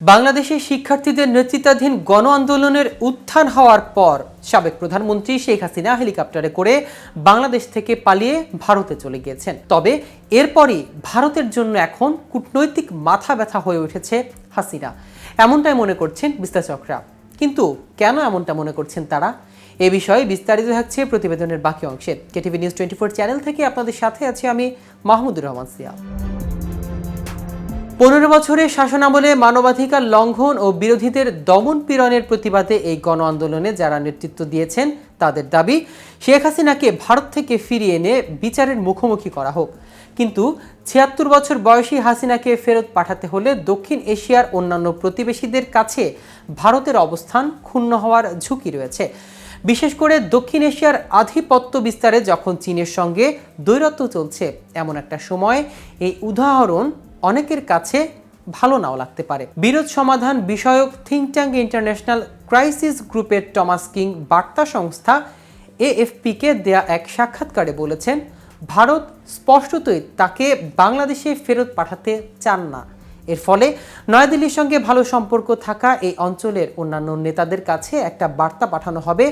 বাংলাদেশের শিক্ষার্থীদের নেতৃত্বাধীন গণ আন্দোলনের উত্থান হওয়ার পর সাবেক প্রধানমন্ত্রী শেখ হাসিনা হেলিকপ্টারে করে বাংলাদেশ থেকে পালিয়ে ভারতে চলে গিয়েছেন। তবে এরপরই ভারতের জন্য এখন কূটনৈতিক মাথা ব্যথা হয়ে উঠেছে হাসিনা। এমনটাই মনে করছেন বিশ্লেষকরা। কিন্তু কেন এমনটা মনে করছেন তারা? এ বিষয়ে বিস্তারিত থাকছে প্রতিবেদনের বাকি অংশে। কেটিভি নিউজ টোয়েন্টি চ্যানেল থেকে আপনাদের সাথে আছি আমি মাহমুদুর রহমান সিয়া। পনেরো বছরের শাসনামলে মানবাধিকার লঙ্ঘন ও বিরোধীদের দমন পীড়নের প্রতিবাদে এই গণ আন্দোলনে যারা নেতৃত্ব দিয়েছেন তাদের দাবি, শেখ হাসিনাকে ভারত থেকে ফিরিয়ে এনে বিচারের মুখোমুখি করা হোক। কিন্তু ছিয়াত্তর বছর বয়সী হাসিনাকে ফেরত পাঠাতে হলে দক্ষিণ এশিয়ার অন্যান্য প্রতিবেশীদের কাছে ভারতের অবস্থান ক্ষুণ্ণ হওয়ার ঝুঁকি রয়েছে। বিশেষ করে দক্ষিণ এশিয়ার আধিপত্য বিস্তারে যখন চীনের সঙ্গে দৈরত্ব চলছে, এমন একটা সময় এই উদাহরণ অনেকের কাছে ভালো নাও লাগতে পারে। বিরোধ সমাধান বিষয়ক থিঙ্ক ট্যাঙ্ক ইন্টারন্যাশনাল ক্রাইসিস গ্রুপের টমাস কিং বার্তা সংস্থা এএফপিকে দেয়া এক সাক্ষাৎকারে বলেছেন, ভারত স্পষ্টতই তাকে বাংলাদেশে ফেরত পাঠাতে চান না। এর ফলে নয়াদিল্লির সঙ্গে ভালো সম্পর্ক থাকা এই অঞ্চলের অন্যান্য নেতাদের কাছে একটা বার্তা পাঠানো হবে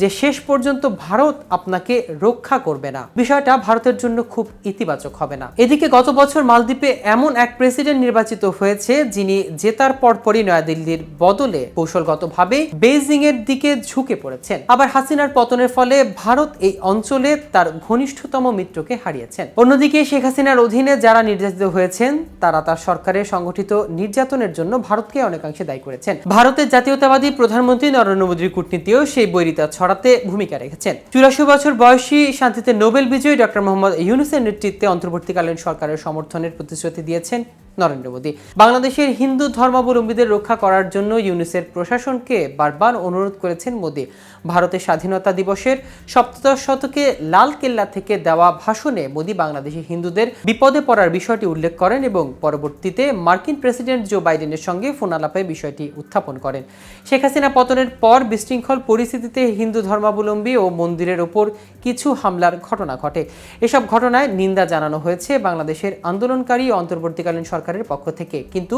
যে শেষ পর্যন্ত ভারত আপনাকে রক্ষা করবে না। বিষয়টা ভারতের জন্য খুব ইতিবাচক হবে না। এদিকে গত বছর মালদ্বীপে এমন এক প্রেসিডেন্ট নির্বাচিত হয়েছে যিনি জেতার পরপরই নয়াদিল্লির বদলে কৌশলগতভাবে বেইজিং এর দিকে ঝুঁকে পড়েছেন। আবার হাসিনার পতনের ফলে ভারত এই অঞ্চলে তার ঘনিষ্ঠতম মিত্রকে হারিয়েছেন। অন্যদিকে শেখ হাসিনার অধীনে যারা নির্যাতিত হয়েছেন, তারা তার সরকারের সংগঠিত নির্যাতনের জন্য ভারতকে অনেকাংশে দায়ী করেছেন। ভারতের জাতীয়তাবাদী প্রধানমন্ত্রী নরেন্দ্র মোদীর কূটনীতিও সেই বৈরিতা ছড়াতে ভূমিকা রেখেছেন। চুরাশি বছর বয়সী শান্তিতে নোবেল বিজয়ী ডক্টর মোহাম্মদ ইউনুসের নেতৃত্বে অন্তর্বর্তীকালীন সরকারের সমর্থনের প্রতিশ্রুতি দিয়েছেন নরেন্দ্র মোদী। বাংলাদেশের হিন্দু ধর্মাবলম্বীদের রক্ষা করার জন্য ইউনিসের প্রশাসনকে বারবার অনুরোধ করেছেন মোদী। ভারতের স্বাধীনতা দিবসের সপ্তদশ শতকে লাল কেল্লা থেকে দেওয়া ভাষণে মোদী বাংলাদেশের হিন্দুদের বিপদে পড়ার বিষয়টি উল্লেখ করেন এবং পরবর্তীতে মার্কিন প্রেসিডেন্ট জো বাইডেনের সঙ্গে ফোনালাপে বিষয়টি উত্থাপন করেন। শেখ হাসিনা পতনের পর বিশৃঙ্খল পরিস্থিতিতে হিন্দু ধর্মাবলম্বী ও মন্দিরের ওপর কিছু হামলার ঘটনা ঘটে। এসব ঘটনায় নিন্দা জানানো হয়েছে বাংলাদেশের আন্দোলনকারী অন্তর্বর্তীকালীন সরকারের পক্ষ থেকে। কিন্তু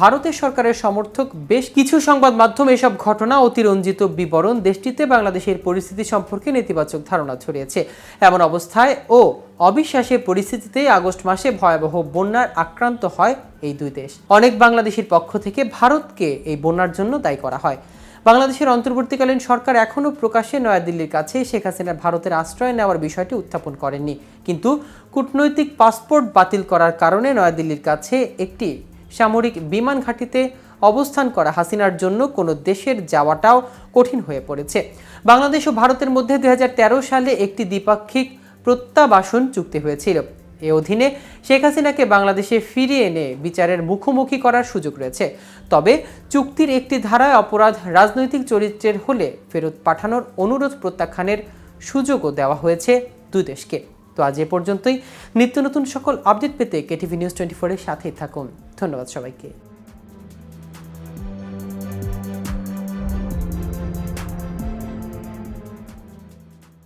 ভারতের সরকারের সমর্থক বেশ কিছু সংবাদ মাধ্যম এসব ঘটনা অতিরঞ্জিত বিবরণ দেশটিতে বাংলাদেশের পরিস্থিতি সম্পর্কে নেতিবাচক ধারণা ছড়িয়েছে। এমন অবস্থায় ও অবিশ্বাসের পরিস্থিতিতে আগস্ট মাসে ভয়াবহ বন্যার আক্রান্ত হয় এই দুই দেশ। অনেক বাংলাদেশের পক্ষ থেকে ভারতকে এই বন্যার জন্য দায়ী করা হয়। বাংলাদেশের অন্তর্বর্তীকালীন সরকার এখনও প্রকাশ্যে নয়াদিল্লির কাছে শেখ হাসিনা ভারতের আশ্রয় নেওয়ার বিষয়টি উত্থাপন করেননি। কিন্তু কূটনৈতিক পাসপোর্ট বাতিল করার কারণে নয়াদিল্লির কাছে একটি সামরিক বিমান ঘাঁটিতে অবস্থান করা হাসিনার জন্য কোনো দেশের যাওয়াটাও কঠিন হয়ে পড়েছে। বাংলাদেশ ও ভারতের মধ্যে দুই হাজার তেরো সালে একটি দ্বিপাক্ষিক প্রত্যাবাসন চুক্তি হয়েছিল। এ অধীনে শেখ হাসিনাকে বাংলাদেশে ফিরিয়ে এনে বিচারের মুখোমুখি করার সুযোগ রয়েছে। তবে চুক্তির একটি ধারায় অপরাধ রাজনৈতিক চরিত্রের হলে ফেরত পাঠানোর অনুরোধ প্রত্যাখ্যানের সুযোগও দেওয়া হয়েছে দুই দেশকে। তো আজ এ পর্যন্তই। নিত্য নতুন সকল আপডেট পেতে কেটিভি নিউজ টোয়েন্টি ফোরের সাথেই থাকুন। ধন্যবাদ সবাইকে।